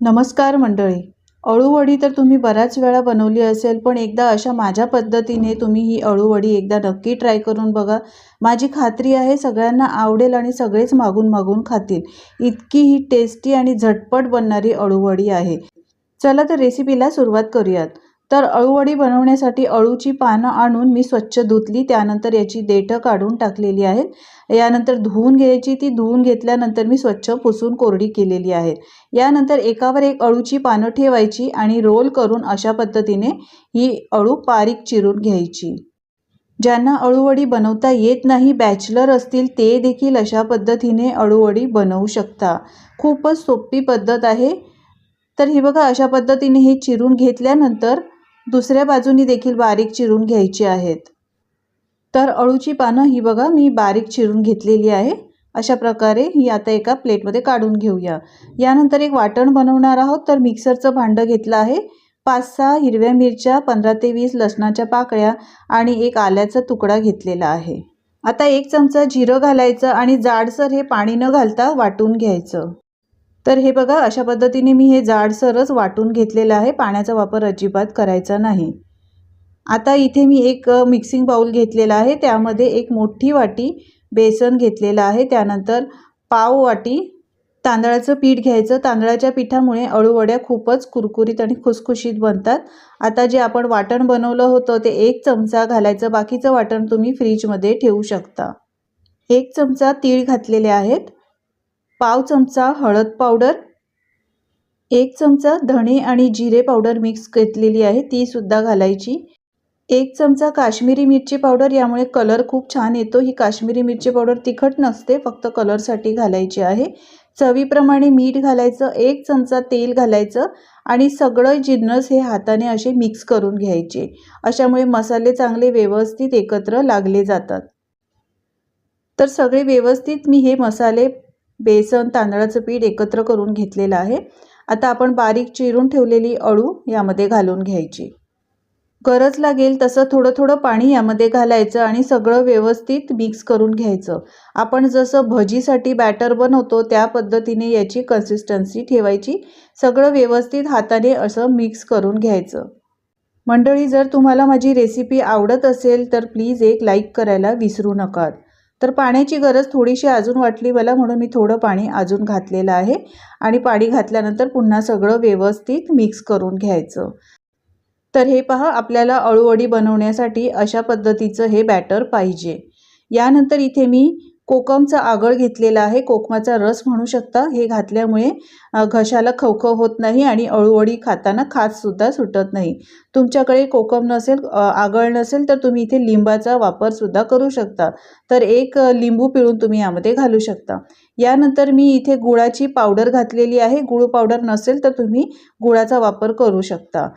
नमस्कार मंडळी. अळूवडी तर तुम्ही बऱ्याच वेळा बनवली असेल पण एकदा अशा माझ्या पद्धतीने तुम्ही ही अळूवडी एकदा नक्की ट्राय करून बघा. माझी खात्री आहे सगळ्यांना आवडेल आणि सगळेच मागून मागून खातील. इतकी ही टेस्टी आणि झटपट बनणारी अळूवडी आहे. चला तर रेसिपीला सुरुवात करूयात. तर अळूवडी बनवण्यासाठी अळूची पानं आणून मी स्वच्छ धुतली. त्यानंतर याची देठं काढून टाकलेली आहेत. यानंतर धुवून घ्यायची. ती धुवून घेतल्यानंतर मी स्वच्छ पुसून कोरडी केलेली आहे. यानंतर एकावर एक अळूची पानं ठेवायची आणि रोल करून अशा पद्धतीने ही अळू बारीक चिरून घ्यायची. ज्यांना अळूवडी बनवता येत नाही बॅचलर असतील ते देखील अशा पद्धतीने अळूवडी बनवू शकता. खूपच सोपी पद्धत आहे. तर ही बघा अशा पद्धतीने हे चिरून घेतल्यानंतर दुसऱ्या बाजूनी देखील बारीक चिरून घ्यायची आहेत. तर अळूची पानं ही बघा मी बारीक चिरून घेतलेली आहे. अशा प्रकारे ही आता एका प्लेटमध्ये काढून घेऊया. यानंतर एक वाटण बनवणार आहोत. तर मिक्सरचं भांडं घेतलं आहे. पाच सहा हिरव्या मिरच्या पंधरा ते वीस लसणाच्या पाकळ्या आणि एक आल्याचा तुकडा घेतलेला आहे. आता एक चमचा जिरं घालायचं आणि जाडसर हे पाणी न घालता वाटून घ्यायचं. तर हे बघा अशा पद्धतीने मी हे जाडसरच वाटून घेतलेलं आहे. पाण्याचा वापर अजिबात करायचा नाही. आता इथे मी एक मिक्सिंग बाऊल घेतलेला आहे. त्यामध्ये एक मोठी वाटी बेसन घेतलेलं आहे. त्यानंतर पाव वाटी तांदळाचं पीठ घ्यायचं. तांदळाच्या पिठामुळे अळूवड्या खूपच कुरकुरीत आणि खुसखुशीत बनतात. आता जे आपण वाटण बनवलं होतं ते एक चमचा घालायचं. बाकीचं वाटण तुम्ही फ्रीजमध्ये ठेवू शकता. एक चमचा तीळ घातलेले आहेत. पाव चमचा हळद पावडर एक चमचा धणे आणि जिरे पावडर मिक्स घेतलेली आहे ती सुद्धा घालायची. एक चमचा काश्मीरी मिरची पावडर यामुळे कलर खूप छान येतो. ही काश्मीरी मिरची पावडर तिखट नसते फक्त कलरसाठी घालायची आहे. चवीप्रमाणे मीठ घालायचं एक चमचा तेल घालायचं आणि सगळं जिन्नस हे हाताने असे मिक्स करून घ्यायचे. अशामुळे मसाले चांगले व्यवस्थित एकत्र लागले जातात. तर सगळे व्यवस्थित मी हे मसाले बेसन तांदळाचं पीठ एकत्र करून घेतलेलं आहे. आता आपण बारीक चिरून ठेवलेली अळू यामध्ये घालून घ्यायची. गरज लागेल तसं थोडं थोडं पाणी यामध्ये घालायचं आणि सगळं व्यवस्थित मिक्स करून घ्यायचं. आपण जसं भजीसाठी बॅटर बनवतो त्या पद्धतीने याची कन्सिस्टन्सी ठेवायची. सगळं व्यवस्थित हाताने असं मिक्स करून घ्यायचं. मंडळी जर तुम्हाला माझी रेसिपी आवडत असेल तर प्लीज एक लाईक करायला विसरू नका. तर पाण्याची गरज थोडीशी अजून वाटली मला म्हणून मी थोडं पाणी अजून घातलेलं आहे. आणि पाणी घातल्यानंतर पुन्हा सगळं व्यवस्थित मिक्स करून घ्यायचं. तर हे पहा आपल्याला अळूवडी बनवण्यासाठी अशा पद्धतीचं हे बॅटर पाहिजे. यानंतर इथे मी कोकमचा आगळ घेतलेला आहे. कोकमाचा रस म्हणू शकता. हे घातल्यामुळे घशाला खवखव होत नाही आणि अळूवडी खाताना खातसुद्धा सुटत नाही. तुमच्याकडे कोकम नसेल आगळ नसेल तर तुम्ही इथे लिंबाचा वापरसुद्धा करू शकता. तर एक लिंबू पिळून तुम्ही यामध्ये घालू शकता. यानंतर मी इथे गुळाची पावडर घातलेली आहे. गुळ पावडर नसेल तर तुम्ही गुळाचा वापर करू शकता.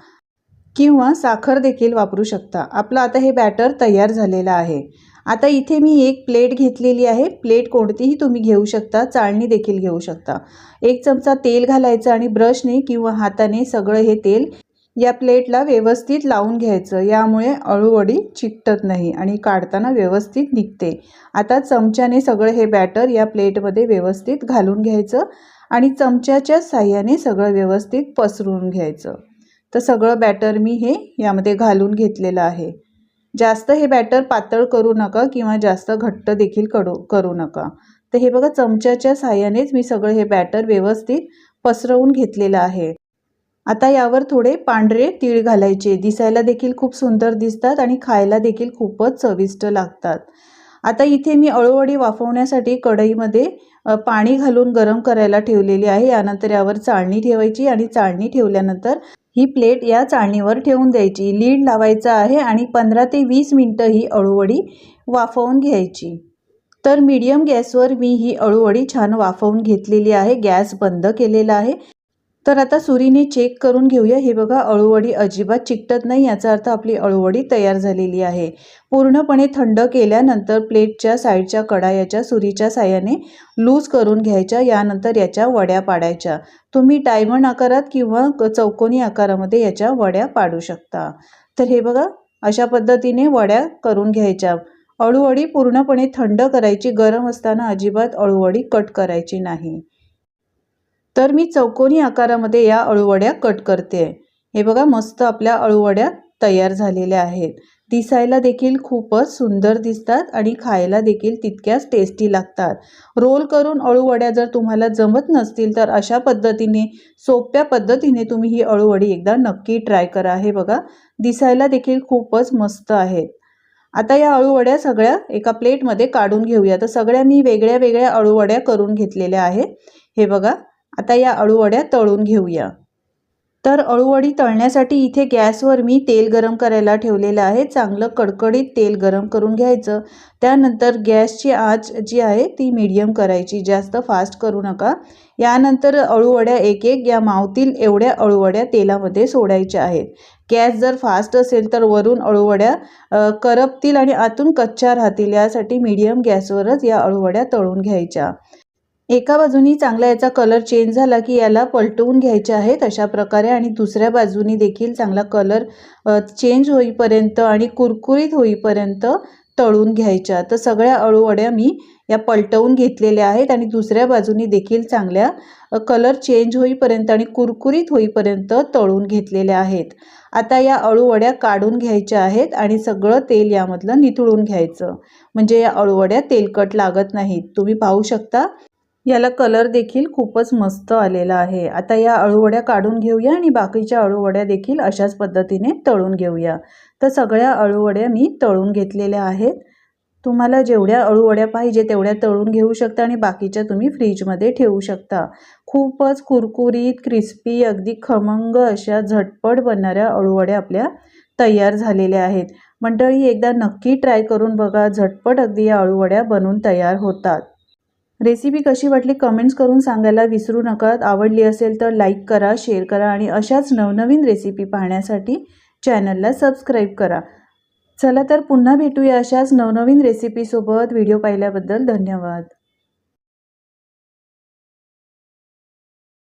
किंवा साखर देखील वापरू शकता. आपलं आता हे बॅटर तयार झालेलं आहे. आता इथे मी एक प्लेट घेतलेली आहे. प्लेट कोणतीही तुम्ही घेऊ शकता चाळणी देखील घेऊ शकता. एक चमचा तेल घालायचं आणि ब्रशने किंवा हाताने सगळं हे तेल या प्लेटला व्यवस्थित लावून घ्यायचं. यामुळे अळूवडी चिकटत नाही आणि काढताना व्यवस्थित निघते. आता चमच्याने सगळं हे बॅटर या प्लेटमध्ये व्यवस्थित घालून घ्यायचं आणि चमच्याच्या साह्याने सगळं व्यवस्थित पसरून घ्यायचं. तर सगळं बॅटर मी हे यामध्ये घालून घेतलेलं आहे. जास्त हे बॅटर पातळ करू नका किंवा जास्त घट्ट देखील कडू करू नका. तर हे बघा चमच्याच्या साह्यानेच मी सगळं हे बॅटर व्यवस्थित पसरवून घेतलेलं आहे. आता यावर थोडे पांढरे तीळ घालायचे. दिसायला देखील खूप सुंदर दिसतात आणि खायला देखील खूपच चविष्ट लागतात. आता इथे मी अळूवडी वाफवण्यासाठी कढईमध्ये पाणी घालून गरम करायला ठेवलेली आहे. यानंतर यावर चाळणी ठेवायची आणि चाळणी ठेवल्यानंतर ही प्लेट या चाळणीवर ठेवून द्यायची. लीड लावायचा आहे आणि पंधरा ते वीस मिनटं ही अळूवडी वाफवून घ्यायची. तर मीडियम गॅसवर मी ही अळूवडी छान वाफवून घेतलेली आहे. गॅस बंद केलेला आहे. तर आता सुरीने चेक करून घेऊया. हे बघा अळूवडी अजिबात चिकटत नाही याचा अर्थ आपली अळूवडी तयार झालेली आहे. पूर्णपणे थंड केल्यानंतर प्लेटच्या साईडच्या कडा याच्या सुरीच्या साह्याने लूज करून घ्यायच्या यानंतर याच्या वड्या पाडायच्या. तुम्ही डायमंड आकारात किंवा चौकोनी आकारामध्ये याच्या वड्या पाडू शकता. तर हे बघा अशा पद्धतीने वड्या करून घ्यायच्या. अळूवडी पूर्णपणे थंड करायची गरम असताना अजिबात अळूवडी कट करायची नाही. तर मी चौकोनी आकारामध्ये या अळूवड्या कट करते. हे बघा मस्त आपल्या अळूवड्या तयार झालेल्या आहेत. दिसायला देखील खूपच सुंदर दिसतात आणि खायला देखील तितक्याच टेस्टी लागतात. रोल करून अळूवड्या जर तुम्हाला जमत नसतील तर अशा पद्धतीने सोप्या पद्धतीने तुम्ही ही अळूवडी एकदा नक्की ट्राय करा. हे बघा दिसायला देखील खूपच मस्त आहेत. आता या अळूवड्या सगळ्या एका प्लेटमध्ये काढून घेऊया. तर सगळ्या मी वेगळ्या वेगळ्या अळूवड्या करून घेतलेल्या आहे हे बघा आता या अळूवड्या तळून घेऊया. तर अळूवडी तळण्यासाठी इथे गॅसवर मी तेल गरम करायला ठेवलेलं आहे. चांगलं कडकडीत तेल गरम करून घ्यायचं. त्यानंतर गॅसची आच जी आहे ती मीडियम करायची. जास्त फास्ट करू नका. यानंतर अळूवड्या एक एक या मावतील एवढ्या अळूवड्या तेलामध्ये सोडायच्या आहेत. गॅस जर फास्ट असेल तर वरून अळूवड्या करपतील आणि आतून कच्च्या राहतील. यासाठी मीडियम गॅसवरच या अळूवड्या तळून घ्यायच्या. एका बाजूनी चांगला याचा कलर चेंज झाला की याला पलटवून घ्यायचे आहेत अशा प्रकारे आणि दुसऱ्या बाजूनी देखील चांगला कलर चेंज होईपर्यंत आणि कुरकुरीत होईपर्यंत तळून घ्यायच्या. तर सगळ्या अळूवड्या मी या पलटवून घेतलेल्या आहेत आणि दुसऱ्या बाजूनी देखील चांगल्या कलर चेंज होईपर्यंत आणि कुरकुरीत होईपर्यंत तळून घेतलेल्या आहेत. आता या अळूवड्या काढून घ्यायच्या आहेत आणि सगळं तेल यामधलं निथळून घ्यायचं. म्हणजे या अळूवड्या तेलकट लागत नाहीत. तुम्ही पाहू शकता. याला कलर देखील खूपच मस्त आलेला आहे. आता या अळूवड्या काढून घेऊया आणि बाकीच्या अळूवड्या देखील अशाच पद्धतीने तळून घेऊया. तर सगळ्या अळूवड्या मी तळून घेतलेल्या आहेत. तुम्हाला जेवढ्या अळूवड्या पाहिजे तेवढ्या तळून घेऊ शकता आणि बाकीच्या तुम्ही फ्रीजमध्ये ठेवू शकता. खूपच कुरकुरीत क्रिस्पी अगदी खमंग अशा झटपट बनणाऱ्या अळूवड्या आपल्या तयार झालेल्या आहेत. मंडळी एकदा नक्की ट्राय करून बघा. झटपट अगदी या अळूवड्या बनून तयार होतात. रेसिपी कशी वाटली कमेंट्स करून सांगायला विसरू नका. आवडली असेल तर लाईक करा शेअर करा आणि अशाच नवनवीन रेसिपी पाहण्यासाठी चॅनलला सबस्क्राईब करा. चला तर पुन्हा भेटूया अशाच नवनवीन रेसिपीसोबत व्हिडिओ पाहिल्याबद्दल धन्यवाद.